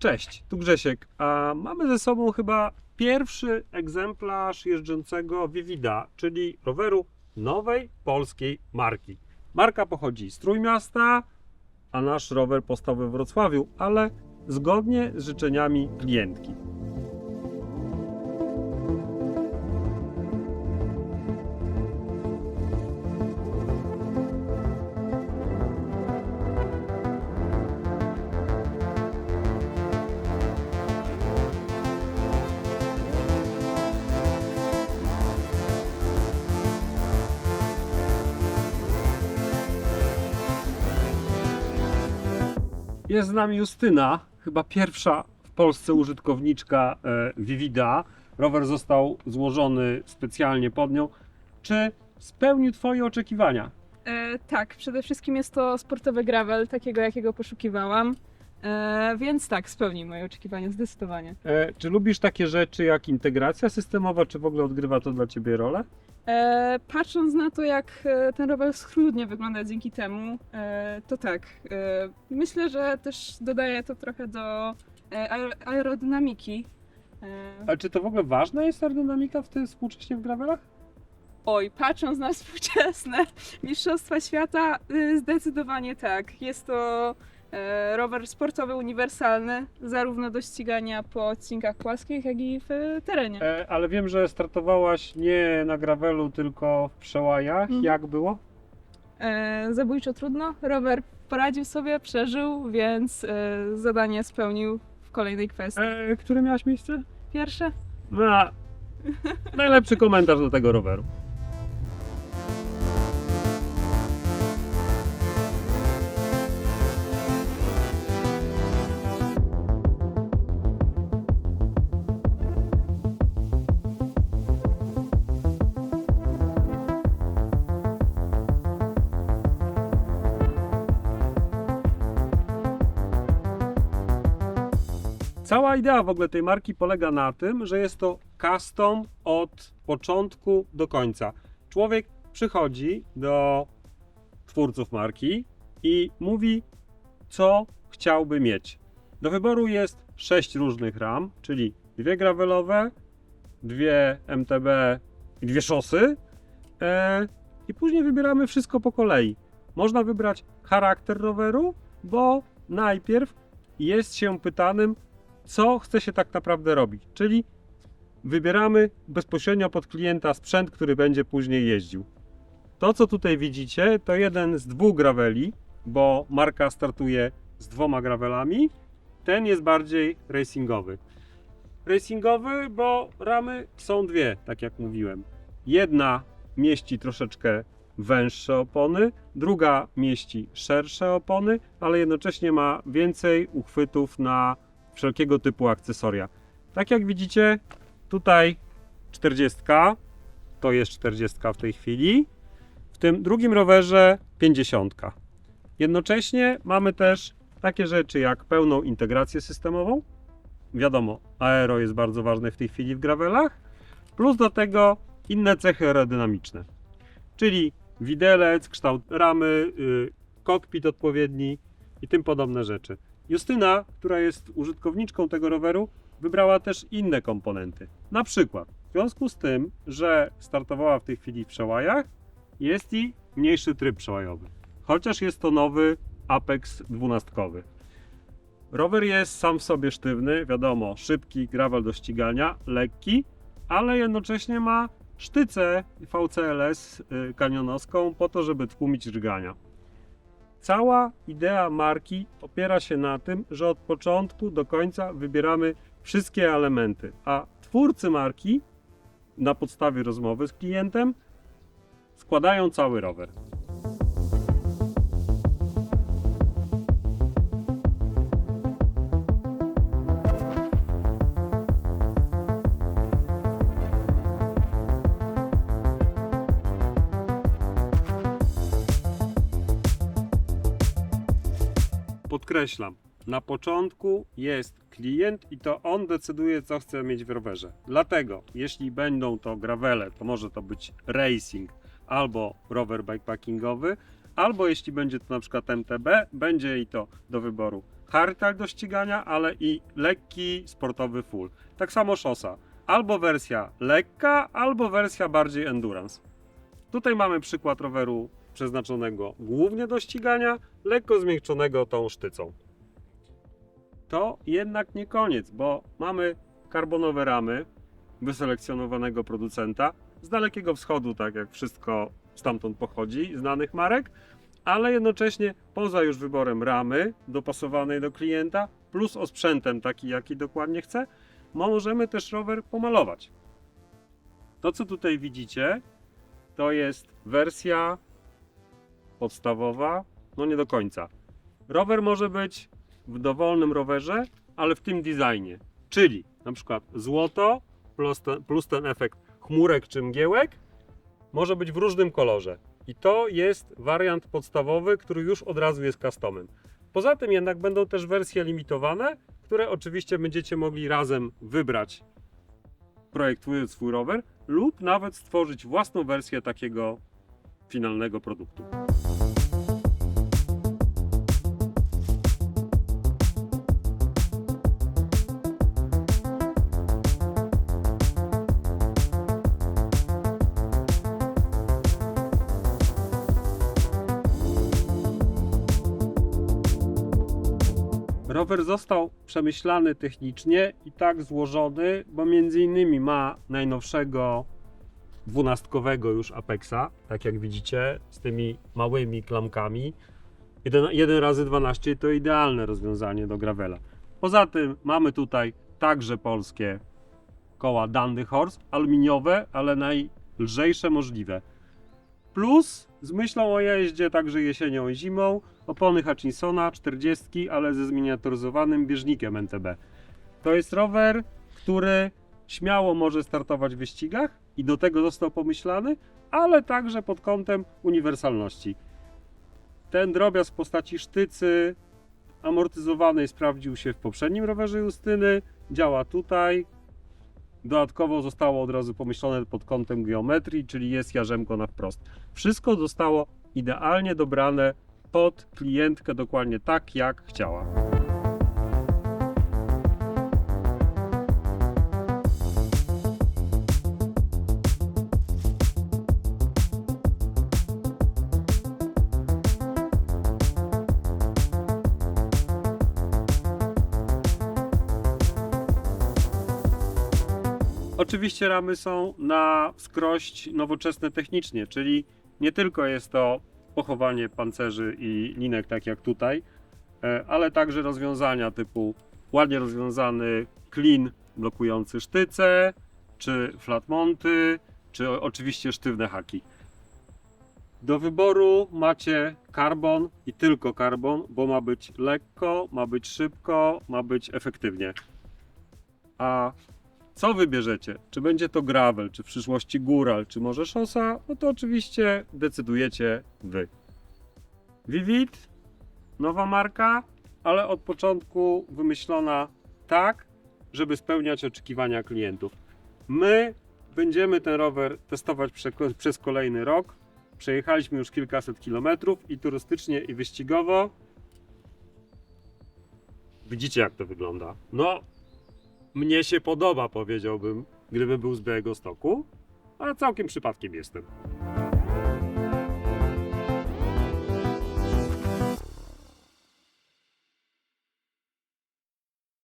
Cześć, tu Grzesiek, a mamy ze sobą chyba pierwszy egzemplarz jeżdżącego Vivida, czyli roweru nowej polskiej marki. Marka pochodzi z Trójmiasta, a nasz rower powstał we Wrocławiu, ale zgodnie z życzeniami klientki. Jest z nami Justyna, chyba pierwsza w Polsce użytkowniczka e, Vivida. Rower został złożony specjalnie pod nią. Czy spełnił Twoje oczekiwania? E, tak, przede wszystkim jest to sportowy gravel, takiego jakiego poszukiwałam. E, więc tak, spełni moje oczekiwania zdecydowanie. E, czy lubisz takie rzeczy jak integracja systemowa, czy w ogóle odgrywa to dla Ciebie rolę? E, patrząc na to, jak e, ten rower schludnie wygląda dzięki temu, e, to tak. E, myślę, że też dodaje to trochę do e, aer- aerodynamiki. E, Ale czy to w ogóle ważna jest aerodynamika w tym współcześnie w gravelach? oj, patrząc na współczesne Mistrzostwa Świata, y, zdecydowanie tak. Jest to rower sportowy uniwersalny, zarówno do ścigania po odcinkach płaskich, jak i w e, terenie. E, ale wiem, że startowałaś nie na gravelu, tylko w przełajach. Mhm. Jak było? E, zabójczo trudno, rower poradził sobie, przeżył, więc e, zadanie spełnił w kolejnej kwestii. E, które miałaś miejsce? Pierwsze? No, najlepszy komentarz do tego roweru. Cała idea w ogóle tej marki polega na tym, że jest to custom od początku do końca. Człowiek przychodzi do twórców marki i mówi, co chciałby mieć. Do wyboru jest sześć różnych ram, czyli dwie gravelowe, dwie MTB i dwie szosy. E, I później wybieramy wszystko po kolei. Można wybrać charakter roweru, bo najpierw jest się pytanym, co chce się tak naprawdę robić. Czyli wybieramy bezpośrednio pod klienta sprzęt, który będzie później jeździł. To, co tutaj widzicie, to jeden z dwóch graveli, bo marka startuje z dwoma gravelami. Ten jest bardziej racingowy. Racingowy, bo ramy są dwie, tak jak mówiłem. Jedna mieści troszeczkę węższe opony, druga mieści szersze opony, ale jednocześnie ma więcej uchwytów na wszelkiego typu akcesoria. Tak jak widzicie, tutaj 40, to jest 40 w tej chwili. W tym drugim rowerze 50. Jednocześnie mamy też takie rzeczy jak pełną integrację systemową. Wiadomo, aero jest bardzo ważne w tej chwili w gravelach, plus do tego inne cechy aerodynamiczne, czyli widelec, kształt ramy, yy, kokpit odpowiedni i tym podobne rzeczy. Justyna, która jest użytkowniczką tego roweru, wybrała też inne komponenty. Na przykład, w związku z tym, że startowała w tej chwili w przełajach, jest i mniejszy tryb przełajowy. Chociaż jest to nowy Apex 12. Rower jest sam w sobie sztywny, wiadomo, szybki, gravel do ścigania, lekki, ale jednocześnie ma sztycę VCLS y, kanionowską po to, żeby tłumić rgania. Cała idea marki opiera się na tym, że od początku do końca wybieramy wszystkie elementy, a twórcy marki na podstawie rozmowy z klientem składają cały rower. Podkreślam, na początku jest klient i to on decyduje, co chce mieć w rowerze. Dlatego, jeśli będą to gravele, to może to być racing albo rower bikepackingowy, albo jeśli będzie to na przykład MTB, będzie i to do wyboru hardtail do ścigania, ale i lekki sportowy full. Tak samo szosa. Albo wersja lekka, albo wersja bardziej endurance. Tutaj mamy przykład roweru przeznaczonego głównie do ścigania, lekko zmiękczonego tą sztycą. To jednak nie koniec, bo mamy karbonowe ramy wyselekcjonowanego producenta z dalekiego wschodu, tak jak wszystko stamtąd pochodzi, znanych marek, ale jednocześnie poza już wyborem ramy dopasowanej do klienta, plus osprzętem taki, jaki dokładnie chce, możemy też rower pomalować. To, co tutaj widzicie, to jest wersja podstawowa, no nie do końca. Rower może być w dowolnym rowerze, ale w tym designie, czyli na przykład złoto plus ten, plus ten efekt chmurek czy mgiełek może być w różnym kolorze. I to jest wariant podstawowy, który już od razu jest customem. Poza tym jednak będą też wersje limitowane, które oczywiście będziecie mogli razem wybrać, projektując swój rower, lub nawet stworzyć własną wersję takiego finalnego produktu. Rower został przemyślany technicznie i tak złożony, bo między innymi ma najnowszego dwunastkowego już Apexa, tak jak widzicie, z tymi małymi klamkami. 1 razy 12 to idealne rozwiązanie do gravela. Poza tym mamy tutaj także polskie koła Dandy Horse, aluminiowe, ale najlżejsze możliwe. Plus z myślą o jeździe także jesienią i zimą opony Hutchinsona 40, ale ze zminiaturyzowanym bieżnikiem NTB. To jest rower, który śmiało może startować w wyścigach i do tego został pomyślany, ale także pod kątem uniwersalności. Ten drobiazg w postaci sztycy amortyzowanej sprawdził się w poprzednim rowerze Justyny, działa tutaj. Dodatkowo zostało od razu pomyślane pod kątem geometrii, czyli jest jarzemko na wprost. Wszystko zostało idealnie dobrane pod klientkę dokładnie tak, jak chciała. Oczywiście ramy są na wskrość nowoczesne technicznie, czyli nie tylko jest to pochowanie pancerzy i linek, tak jak tutaj, e, ale także rozwiązania typu ładnie rozwiązany klin blokujący sztyce, czy flat monty, czy oczywiście sztywne haki. Do wyboru macie karbon i tylko karbon, bo ma być lekko, ma być szybko, ma być efektywnie. A co wybierzecie? Czy będzie to gravel, czy w przyszłości góral, czy może szosa? No to oczywiście decydujecie wy. Vivid, nowa marka, ale od początku wymyślona tak, żeby spełniać oczekiwania klientów. My będziemy ten rower testować prze- przez kolejny rok. Przejechaliśmy już kilkaset kilometrów i turystycznie, i wyścigowo. Widzicie, jak to wygląda. No, mnie się podoba, powiedziałbym, gdybym był z Białego Stoku, a całkiem przypadkiem jestem.